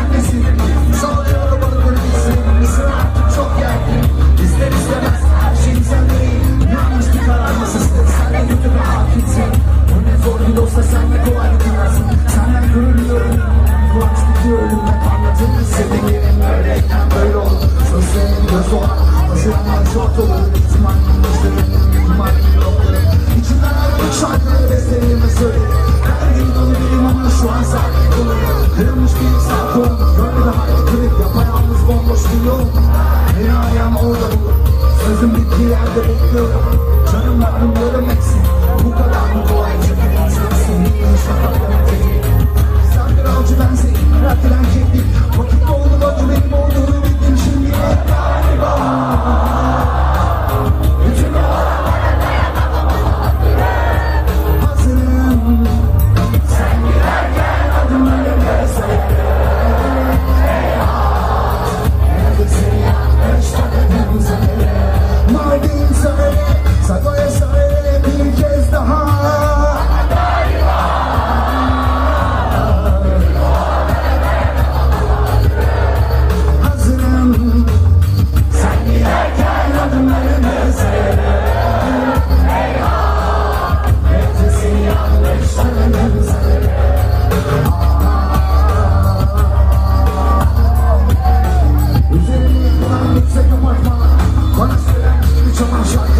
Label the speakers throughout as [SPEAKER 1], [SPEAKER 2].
[SPEAKER 1] gelmesin. Sallaya arabalı kırmızı Mısır artık çok gergin. İster istemez her şey sen değil. Yanlış bir karar masasıdır Sen de kötü bir hakimsin. Bu ne zor bir dostla sen ne kolay yıkılarsın Senden görülüyorum Kulaçtaki ölümle anlatın Sevdiklerim öyleyken böyle olur. Sözlerin göz olan Aşırı manşort olur ihtimalle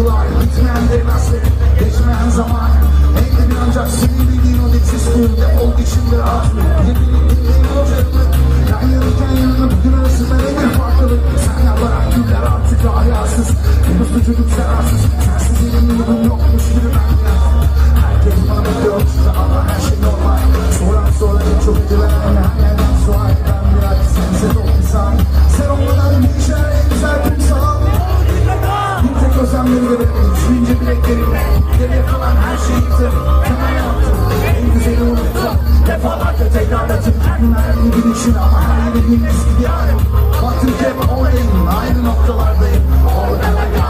[SPEAKER 1] şarkılar bitmeyen vermezse Geçmeyen zaman Ellemin ancak senin bildiğin o nefis kuyu Defol içinde rahat Ne bileyim dinleyin o canını Ben yanırken yanına bugün arası ben en farklılık. Sen yaparak güller artık ahyasız Henüz çocuk sen boşuna Hayalini bilmesi bir halim Batırken oradayım Aynı noktalardayım. Orada